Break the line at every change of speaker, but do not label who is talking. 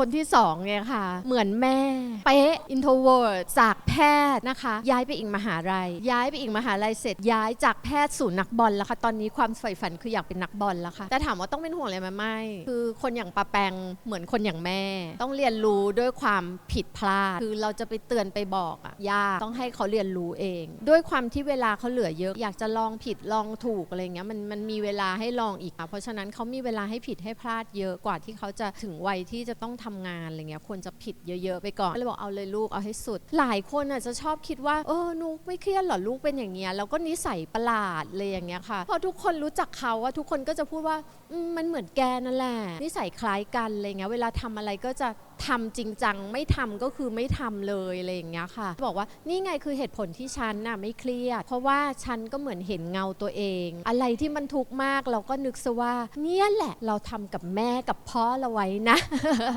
คนที่สองเนี่ยค่ะ เหมือนแม่ เป๊ะ introvert จากแพทย์นะคะ ย้ายไปอีกมหาลัย ย้ายไปอีกมหาลัยเสร็จย้ายจากแพทย์สู่นักบอลแล้วค่ะ ตอนนี้ความใฝ่ฝันคืออยากเป็นนักบอลแล้วค่ะแต่ถามว่าต้องเป็นห่วงอะไรไหมไม่ คือคนอย่างปาแปงเหมือนคนอย่างแม่ ต้องเรียนรู้ด้วยความผิดพลาด คือเราจะไปเตือนไปบอกอะยากต้องให้เขาเรียนรู้เอง ด้วยความที่เวลาเขาเหลือเยอะอยากจะลองผิดลองถูกอะไรเงี้ยมันมันมีเวลาให้ลองอีกอะเพราะฉะนั้นเขามีเวลาให้ผิดให้พลาดเยอะกว่าที่เขาจะถึงวัยที่จะต้องทำงานอะไรเงี้ยควรจะผิดเยอะ ๆ ไปก่อนเลยบอกเอาเลยลูกเอาให้สุด หลายคนอาจจะชอบคิดว่าเออนุกไม่เครียดหรอลูกเป็นอย่างเงี้ยแล้วก็นิสัยประหลาดเลยอย่างเงี้ยค่ะพอทุกคนรู้จักเขาว่าทุกคนก็จะพูดว่ามันเหมือนแกนั่นแหละนิสัยคล้ายกันอะไรเงี้ยเวลาทำอะไรก็จะทำจริงจังไม่ทำก็คือไม่ทำเลยอะไรอย่างเงี้ยค่ะ บอกว่านี่ไงคือเหตุผลที่ฉันน่ะไม่เครียด เพราะว่าฉันก็เหมือนเห็นเงาตัวเอง อะไรที่มันทุกข์มากเราก็นึกซะว่า เนี่ยแหละเราทำกับแม่กับพ่อเราไว้นะ